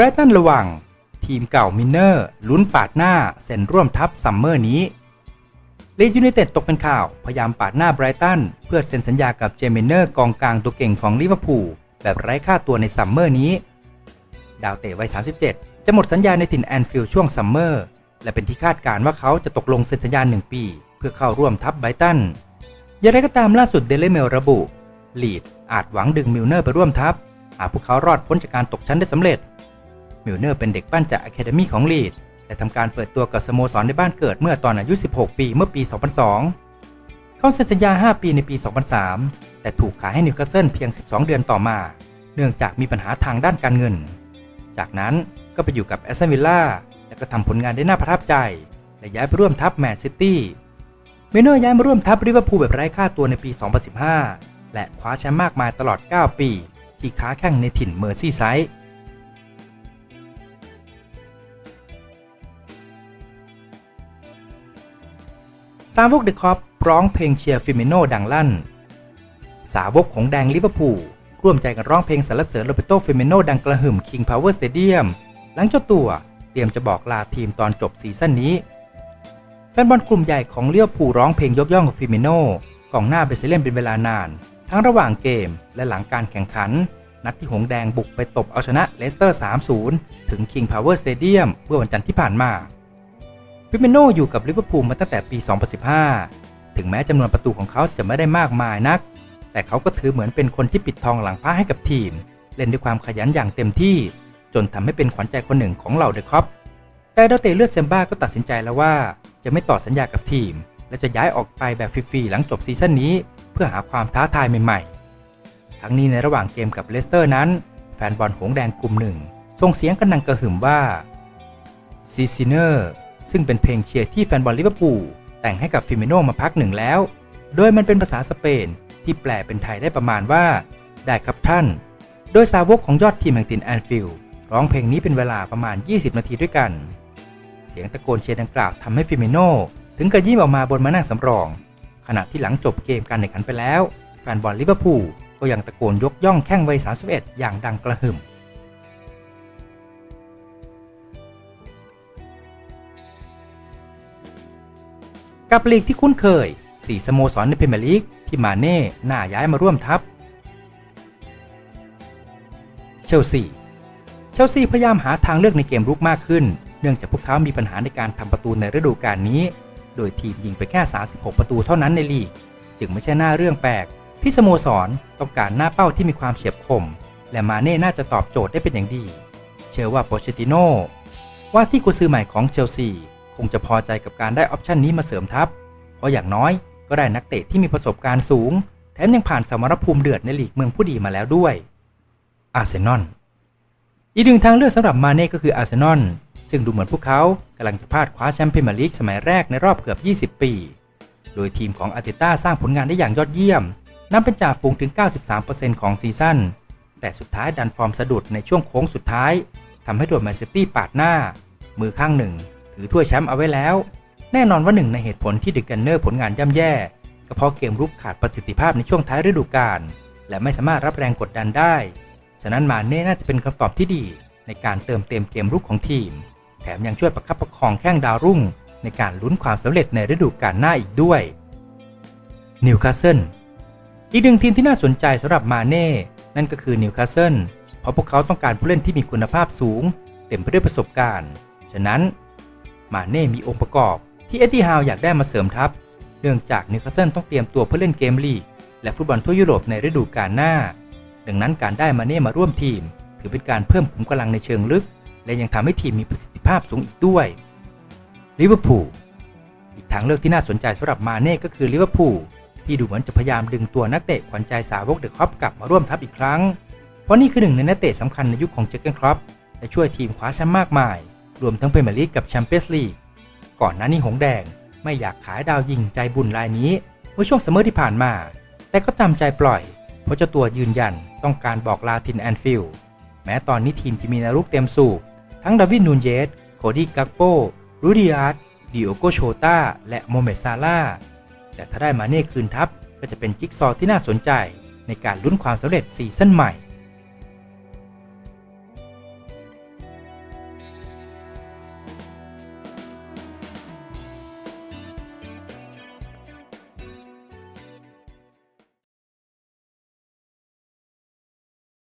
รตันระวัง ทีมเก่ามินเนอร์ลุ้นปาดหน้าเซ็นร่วมทัพซัมเมอร์นี้ลีดยูไนเต็ดตกเป็นข่าว พยายามปาดหน้าไบรตัน เพื่อเซ็นสัญญากับเจมินเนอร์กองกลางตัวเก่งของลิเวอร์พูลแบบไร้ค่าตัวในซัมเมอร์นี้ ดาวเตะวัย 37 จะหมดสัญญาในถิ่นแอนฟิลด์ช่วงซัมเมอร์ และเป็นที่คาดการ์ว่าเขาจะตกลงเซ็นสัญญา 1 ปี เพื่อเข้าร่วมทัพไบรตัน อย่างไรก็ตามล่าสุดเดลเมลระบุลีดอาจหวังดึงมิลเนอร์ไปร่วมทัพ หากพวกเขารอดพ้นจากการตกชั้นได้สำเร็จ มิลเนอร์เป็นเด็กปั้นจากอะคาเดมีของลีดและทำการเปิดตัวกับสโมสรในบ้านเกิดเมื่อตอนอายุ 16 ปีเมื่อปี 2002 เขาเซ็นสัญญา 5 ปีในปี 2003 แต่ถูกขายให้นิวคาสเซิลเพียง 12 เดือนต่อมา เนื่องจากมีปัญหาทางด้านการเงิน จากนั้นก็ไปอยู่กับแอสตันวิลล่าและก็ทำผลงานได้น่าประทับใจ และย้ายไปร่วมทัพแมนซิตี้เมเนอร์ย้ายมาร่วมทัพลิเวอร์พูลแบบไร้ค่าตัวในปี 2015 และคว้าแชมป์มากมายตลอด 9 ปี ที่ค้าแข่งในถิ่นเมอร์ซี่ไซด์ สาวกเดอะคอปร้องเพลงเชียร์ฟิเมโนดังลั่น สาวกของแดงลิเวอร์พูลร่วมใจกันร้องเพลงสรรเสริญโรเบโตฟิเมโนดังกระหึ่ม King Power Stadium หลังเจ้าตัวเตรียมจะบอกลาทีมตอนจบซีซั่นนี้แฟนบอลกลุ่มใหญ่ของเลี้ยวผูลร้องเพลงยกย่องฟิเมโนกองหน้าเบสเลนเป็นเวลานาน ทั้งระหว่างเกมและหลังการแข่งขัน นัดที่หงแดงบุกไปตบเอาชนะเลสเตอร์ 3-0 ถึง King Power Stadium เมื่อวันจันทร์ที่ผ่านมา ฟิเมโนอยู่กับลิเวอร์พูลมาตั้งแต่ปี 2015 ถึงแม้จำนวนประตูของเขาจะไม่ได้มากมายนัก แต่เขาก็ถือเหมือนเป็นคนที่ปิดทองหลังผ้าให้กับทีม เล่นด้วยความขยันอย่างเต็มที่ จนทำให้เป็นขวัญใจคนหนึ่งของเหล่าเดอะคอปแต่ดาวเตะเลือดเซมบ้าก็ตัดสินใจแล้วว่า จะไม่ต่อสัญญากับทีม และจะย้ายออกไปแบบฟรีๆหลังจบซีซั่นนี้ เพื่อหาความท้าทายใหม่ๆ ทั้งนี้ในระหว่างเกมกับเลสเตอร์นั้น แฟนบอลหงแดงกลุ่มหนึ่งส่งเสียงกันดังกระหึ่มว่าซีซิเนอร์ ซึ่งเป็นเพลงเชียร์ที่แฟนบอลลิเวอร์พูลแต่งให้กับฟิเมโนมาพักหนึ่งแล้ว โดยมันเป็นภาษาสเปนที่แปลเป็นไทยได้ประมาณว่า ได้ครับท่าน โดยสาวกของยอดทีมแห่งตินแอนฟิลด์ร้องเพลงนี้เป็นเวลาประมาณ 20 นาทีด้วยกัน เสียงตะโกนเชียร์ดังกล่าวทำให้ฟิเมโนถึงกับยิ้มออกมาบนมานั่งสำรอง ขณะที่หลังจบเกมการแข่งขันไปแล้วแฟนบอลลิเวอร์พูลก็ยังตะโกนยกย่องแข้งวัย31อย่างดังกระหึ่ม กับลีกที่คุ้นเคยสี่สโมสรในพรีเมียร์ลีกที่มาเน่หน่าย้ายมาร่วมทัพ เชลซี เชลซีพยายามหาทางเลือกในเกมรุกมากขึ้น เนื่องจากพวกเขามีปัญหาในการทำประตูในฤดูกาลนี้ โดยทีมยิงไปแค่ 36 ประตูเท่านั้นในลีก จึงไม่ใช่หน้าเรื่องแปลก ที่สโมสรต้องการหน้าเป้าที่มีความเฉียบคม และมาเน่น่าจะตอบโจทย์ได้เป็นอย่างดี เชื่อว่าโปเชติโนว่าที่กุซือใหม่ของเชลซี งจะพอใจกับการได้ออปชันนี้มาเสริมทัพ เพราะอย่างน้อยก็ได้นักเตะที่มีประสบการณ์สูง แถมยังผ่านสมรภูมิเดือดในลีกเมืองผู้ดีมาแล้วด้วย อาร์เซนอล อีกหนึ่งทางเลือกสำหรับมาเน่ก็คืออาร์เซนอล ซึ่งดูเหมือนพวกเขากำลังจะพลาดคว้าแชมป์พรีเมียร์ลีกสมัยแรกในรอบเกือบ 20 ปี โดยทีมของอาร์เตต้าสร้างผลงานได้อย่างยอดเยี่ยมนำเป็นจ่าฝูงถึง 93%ของซีซั่น แต่สุดท้ายดันฟอร์มสะดุดในช่วงโค้งสุดท้ายทำให้โดนแมนซิตี้ปาดหน้า มือข้างหนึ่ง ถือถ้วยแชมป์เอาไว้แล้ว แน่นอนว่าหนึ่งในเหตุผลที่ดึกกันเนอร์ผลงานย่ำแย่ ก็เพราะเกมรุกขาดประสิทธิภาพในช่วงท้ายฤดูกาลและไม่สามารถรับแรงกดดันได้ ฉะนั้นมาเน่น่าจะเป็นคำตอบที่ดี ในการเติมเต็มเกมรุกของทีม แถมยังช่วยประคับประคองแข้งดาวรุ่ง ในการลุ้นความสำเร็จในฤดูกาลหน้าอีกด้วยนิวคาสเซิลอีกหนึ่งทีมที่น่าสนใจสำหรับมาเน่นั่นก็คือนิวคาสเซิลเพราะพวกเขาต้องการผู้เล่นที่มีคุณภาพสูง เต็มไปด้วยประสบการณ์ ฉะนั้น มาเน่มีองค์ประกอบ ที่เอ็ดดี้ฮาวอยากได้มาเสริมทัพ เนื่องจากนิวคาสเซิลต้องเตรียมตัวเพื่อเล่นเกมลีก และฟุตบอลทั่วยุโรปในฤดูกาลหน้า ดังนั้นการได้มาเน่มาร่วมทีม ถือเป็นการเพิ่มขุมกำลังในเชิงลึก และยังทำให้ทีมมีประสิทธิภาพสูงอีกด้วยลิเวอร์พูลอีกทางเลือกที่น่าสนใจสำหรับมาเน่ก็คือลิเวอร์พูลที่ดูเหมือนจะพยายามดึงตัวนักเตะขวัญใจสาวกเดอะครอปกลับมาร่วมทัพอีกครั้ง เพราะนี่คือหนึ่งในนักเตะสำคัญในยุคของเจอร์เกนครอปและช่วยทีมคว้าแชมป์มากมาย รวมทั้งพรีเมียร์ลีกกับแชมเปี้ยนส์ลีก ก่อนหน้านี้หงแดงไม่อยากขายดาวยิงใจบุญรายนี้เมื่อช่วงซัมเมอร์ที่ผ่านมา แต่ก็ตามใจปล่อย เพราะเจ้าตัวยืนยันต้องการบอกลาทินแอนฟิลด์แม้ตอนนี้ทีมจะมีนารุกเต็มสูบทั้งดาวินนูนเยส โคดี้กักโป รูดิอาร์ตดิโอโกโชตาและโมเมดซาลาแต่ถ้าได้มาเน่คืนทัพก็จะเป็นจิ๊กซอว์ที่น่าสนใจในการลุ้นความสำเร็จซีซั่นใหม่